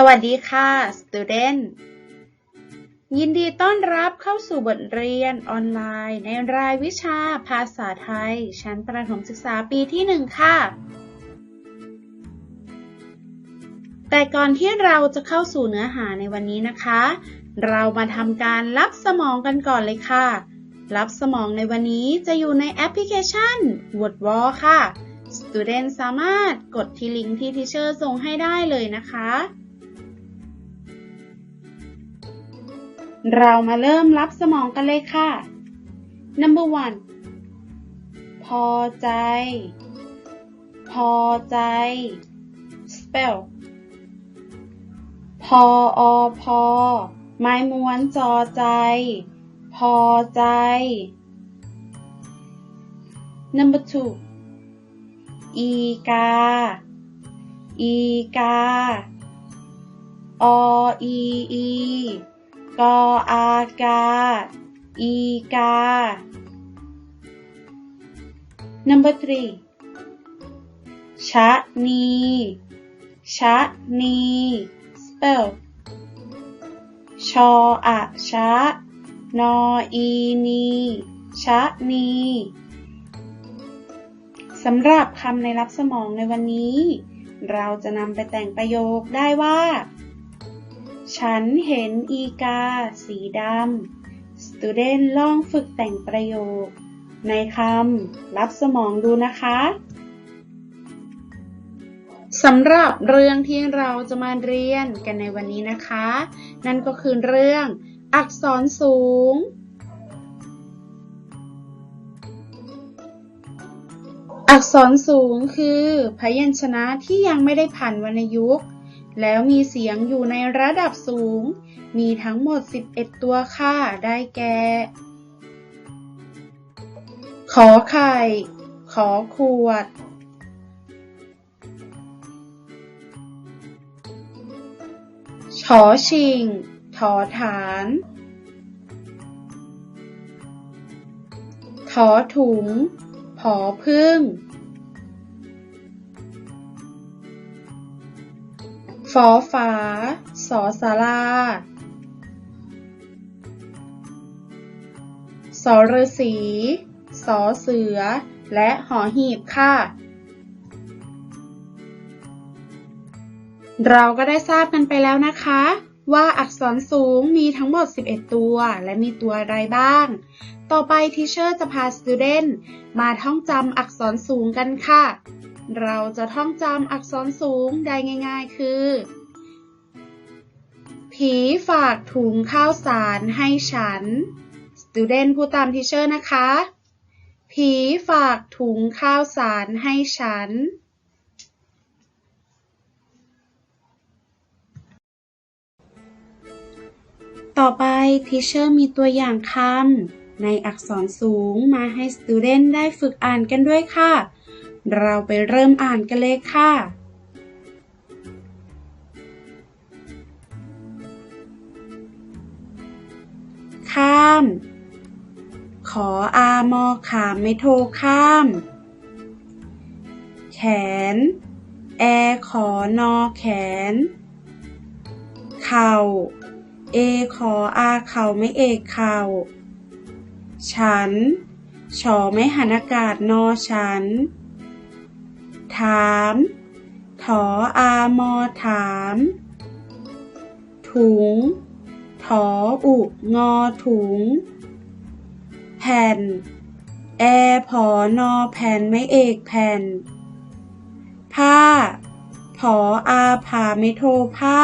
สวัสดีค่ะ student ยินดีต้อนรับเข้าสู่บทเรียนออนไลน์ ในรายวิชาภาษาไทย ชั้นประถมศึกษาปีที่หนึ่งค่ะ แต่ก่อนที่เราจะเข้าสู่เนื้อหาในวันนี้นะคะ เรามาทำการรับสมองกันก่อนเลยค่ะ รับสมองในวันนี้จะอยู่ในแอปพลิเคชัน WordWall ค่ะ Student สามารถกดที่ลิงก์ที่ทีเชอร์ส่งให้ได้เลยนะคะ เรามาเริ่มรับสมองกันเลยค่ะ Number one พอใจ พอใจ spell พออพอไม้ม้วนจอใจ พอใจ Number two อีกา อีกา ออีอี กออากา อีกา Number three ชะนี ชะนี spell ชออะชะ นออีนี ชะนี สำหรับคำในรับสมองในวันนี้ เราจะนำไปแต่งประโยคได้ว่า ฉันเห็นอีกา สีดำ Student ลองฝึกแต่งประโยค ในคำรับสมองดูนะคะสำหรับเรื่องที่เราจะมาเรียนกันในวันนี้นะคะ นั่นก็คือเรื่อง อักษรสูง อักษรสูงคือ พยัญชนะที่ยังไม่ได้ผ่านวรรณยุกต์ แล้วมีเสียงอยู่ในระดับสูง มีทั้งหมด 11 ตัวค่ะ ได้แก่ ขอไข่ ขอขวด ชอชิง ถอฐาน ถอถุง ผอพึ่ง ฟอฝา สอสาราสอฤษีสอเสือ และหอหีบค่ะ เราก็ได้ทราบกันไปแล้วนะคะ ว่าอักษรสูงมีทั้งหมด 11 ตัว และมีตัวอะไรบ้าง ต่อไปทีเชอร์จะพา student มาท่องจำอักษรสูงกันค่ะ เราจะท่องจำอักษรสูงได้ง่าย ๆ คือ ผีฝากถุงข้าวสารให้ฉัน student พูดตามทีเชอร์นะคะ ผีฝากถุงข้าวสารให้ฉันต่อไปทีเชอร์มีตัวอย่างคำในอักษรสูงมาให้ student ได้ฝึกอ่านกันด้วยค่ะ เราไปเริ่มอ่านกันเลยค่ะ ข้าม ขออามอขามไม่โทรข้าม แขน แอขอนอแขน เข่า เอขออาเข่าไม่เอกเข่า ฉัน ชอไม่หันอากาศนอฉัน ถาม ถออามอถาม ถุง ถออุงอถุง แผ่น แอผอนอแผ่นไม่เอกแผ่น ผ้า ผออาผาไม่โทผ้า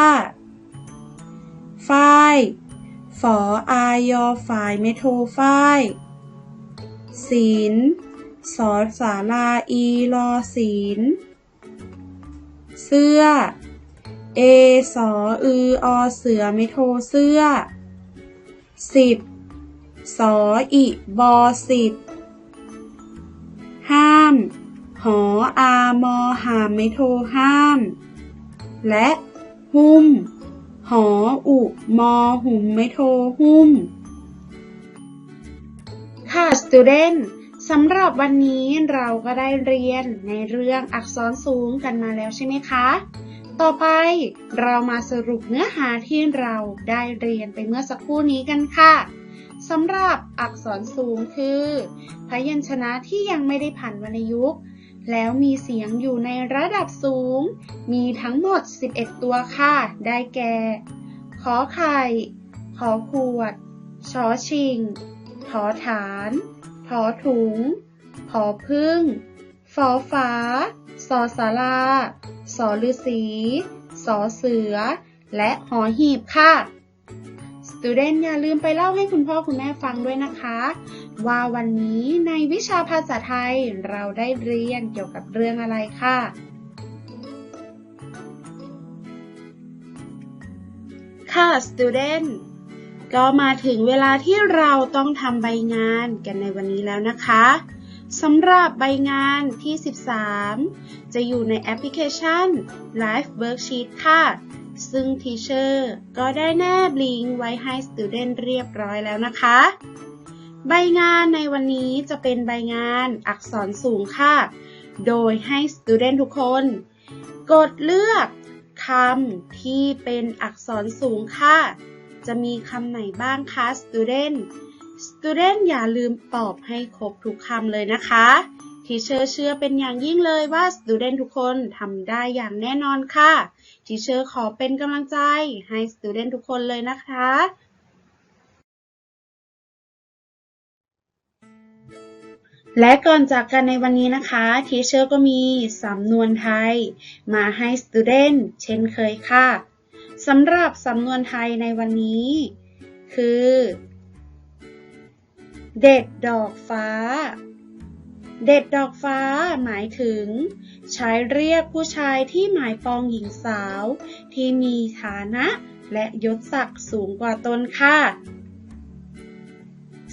ฝ้ายฝออายอฝ่ายไม่โทฝ้ายศีล สอสาลาอีรอศีล เสื้อ เอสออืออเสือไม่โทเสื้อสิบสออิบอสิบห้าม หออามอหามไม่โทห้าม และหุ้ม หออุมอหุมไม่โทหุ้มค่ะ student สำหรับวันนี้เราก็ได้เรียนในเรื่องอักษรสูงกันมาแล้วใช่ไหมคะ ต่อไปเรามาสรุปเนื้อหาที่เราได้เรียนไปเมื่อสักครู่นี้กันค่ะสำหรับอักษรสูงคือ พยัญชนะที่ยังไม่ได้ผ่านวรรณยุกต์แล้วมีเสียงอยู่ในระดับสูง มีทั้งหมด 11 ตัวค่ะ ได้แก่ ขอไข่ ขอขวด ชอชิงถอฐาน ถอถุง ผอพึ่งฟอฟ้าสอสาราสอฤาษีสอเสือ และหอหีบค่ะ Student อย่าลืมไปเล่าให้คุณพ่อคุณแม่ฟังด้วยนะคะ ว่าวันนี้ในวิชาภาษาไทยเราได้เรียนเกี่ยวกับเรื่องอะไรค่ะค่ะ Student ก็มาถึงเวลาที่เราต้องทำใบงานกันในวันนี้แล้วนะคะสำหรับใบงานที่ 13 จะอยู่ในแอปพลิเคชัน Live Worksheet ค่ะ ซึ่งทีเชอร์ก็ได้แนบลิงก์ไว้ให้ Student เรียบร้อยแล้วนะคะ ใบงานในวันนี้จะเป็นใบงานอักษรสูงค่ะ โดยให้ Student ทุกคน กดเลือกคำที่เป็นอักษรสูงค่ะ จะมีคำไหนบ้างคะ Student Student อย่าลืมตอบให้ครบทุกคำเลยนะคะ ทีเชอร์เชื่อเป็นอย่างยิ่งเลยว่า Student ทุกคนทำได้อย่างแน่นอนค่ะ ทีเชอร์ขอเป็นกำลังใจให้ Student ทุกคนเลยนะคะและก่อนจากกันในวันนี้นะคะทีเชอร์ก็มีสำนวนไทย มาให้ Student เช่นเคยค่ะ สำหรับสำนวนไทยในวันนี้ คือ เด็ดดอกฟ้า เด็ดดอกฟ้าหมายถึง ใช้เรียกผู้ชายที่หมายปองหญิงสาว ที่มีฐานะและยศศักดิ์สูงกว่าตนค่ะ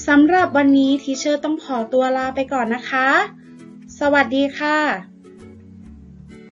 สำหรับวันนี้ทีเชอร์ต้องขอตัวลาไปก่อนนะคะ สวัสดีค่ะ